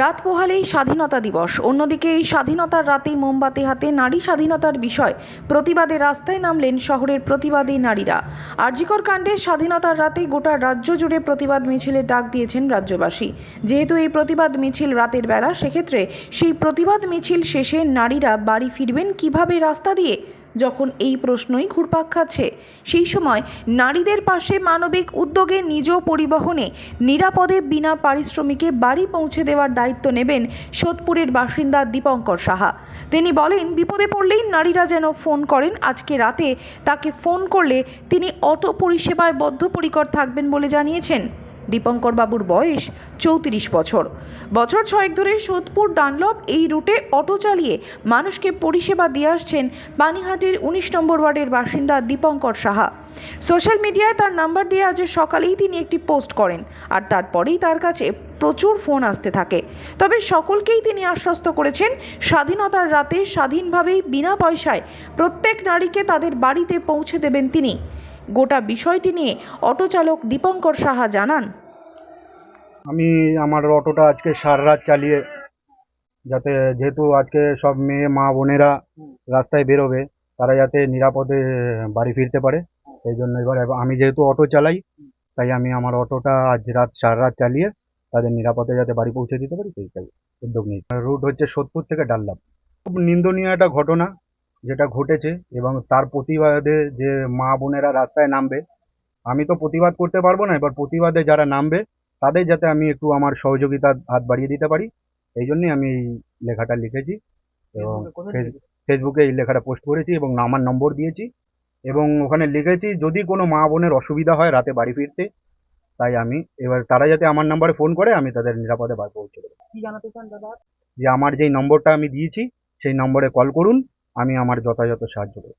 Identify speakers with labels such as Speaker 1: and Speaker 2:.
Speaker 1: রাত পোহালেই স্বাধীনতা দিবস। অন্যদিকে এই স্বাধীনতার রাতেই মোমবাতি হাতে নারী স্বাধীনতার বিষয়। প্রতিবাদে রাস্তায় নামলেন শহরের প্রতিবাদী নারীরা। আরজিকর কাণ্ডে স্বাধীনতার রাতে গোটা রাজ্য জুড়ে প্রতিবাদ মিছিলের ডাক দিয়েছেন রাজ্যবাসী। যেহেতু এই প্রতিবাদ মিছিল রাতের বেলা, সেক্ষেত্রে সেই প্রতিবাদ মিছিল শেষে নারীরা বাড়ি ফিরবেন কীভাবে রাস্তা দিয়ে? যখন এই প্রশ্নই ঘুরপাক খাচ্ছে, সেই সময় নারীদের পাশে মানবিক উদ্যোগে নিজ পরিবহনে নিরাপদে বিনা পারিশ্রমিকে বাড়ি পৌঁছে দেওয়ার দায়িত্ব নেবেন সোদপুরের বাসিন্দা দীপঙ্কর সাহা। তিনি বলেন, বিপদে পড়লেই নারীরা যেন ফোন করেন, আজকে রাতে তাকে ফোন করলে তিনি অটো পরিষেবায় বদ্ধপরিকর থাকবেন বলে জানিয়েছেন। দীপঙ্কর বাবুর বয়স চৌত্রিশ বছর। বছর ছয়েক ধরে সোদপুর ডানলপ এই রুটে অটো চালিয়ে মানুষকে পরিষেবা দিয়ে আসছেন পানিহাটির উনিশ নম্বর ওয়ার্ডের বাসিন্দা দীপঙ্কর সাহা। সোশ্যাল মিডিয়ায় তার নাম্বার দিয়ে আজ সকালেই তিনি একটি পোস্ট করেন আর তারপরেই তার কাছে প্রচুর ফোন আসতে থাকে। তবে সকলকেই তিনি আশ্বস্ত করেছেন, স্বাধীনতার রাতে স্বাধীনভাবেই বিনা পয়সায় প্রত্যেক নারীকে তাদের বাড়িতে পৌঁছে দেবেন তিনি। গোটা বিষয়টি নিয়ে অটো চালক দীপঙ্কর সাহা জানান।
Speaker 2: আমি আমার অটোটা আজকে সারা রাত চালিয়ে যাতে যেহেতু আজকে সব মেয়ে, মা বোনেরা রাস্তায় বেরোবে, তারা যাতে নিরাপদে বাড়ি ফিরতে পারে, সেই জন্য এবার আমি যেহেতু অটো চালাই, তাই আমি আমার অটোটা আজ রাত সারা রাত চালিয়ে তাদের নিরাপদে যাতে বাড়ি পৌঁছে দিতে পারি সেইটাই উদ্যোগ নিই রুট হচ্ছে সোদপুর থেকে ডাল্লাম। খুব নিন্দনীয় একটা ঘটনা যেটা ঘটেছে এবং তার প্রতিবাদে যে মা বোনেরা রাস্তায় নামবে আমি তো প্রতিবাদ করতে পারব না এবার প্রতিবাদে যারা নামবে তাদের যাতে আমি একটু আমার সহযোগিতার হাত বাড়িয়ে দিতে পারি। এই জন্যই আমি এই লেখাটা লিখেছি এবং ফেস- ফেসবুকে এই লেখাটা পোস্ট করেছি এবং আমার নম্বর দিয়েছি এবং ওখানে লিখেছি যদি কোনো মা বোনের অসুবিধা হয় রাতে বাড়ি ফিরতে তাই আমি এবার তারা যাতে আমার নাম্বারে ফোন করে আমি তাদের নিরাপদে বার পৌঁছে দেবো।
Speaker 3: কি জানাতে চান দাদা?
Speaker 2: যে আমার যেই নম্বরটা আমি দিয়েছি সেই নম্বরে কল করুন আমি আমার যথাযথ সাহায্য করব।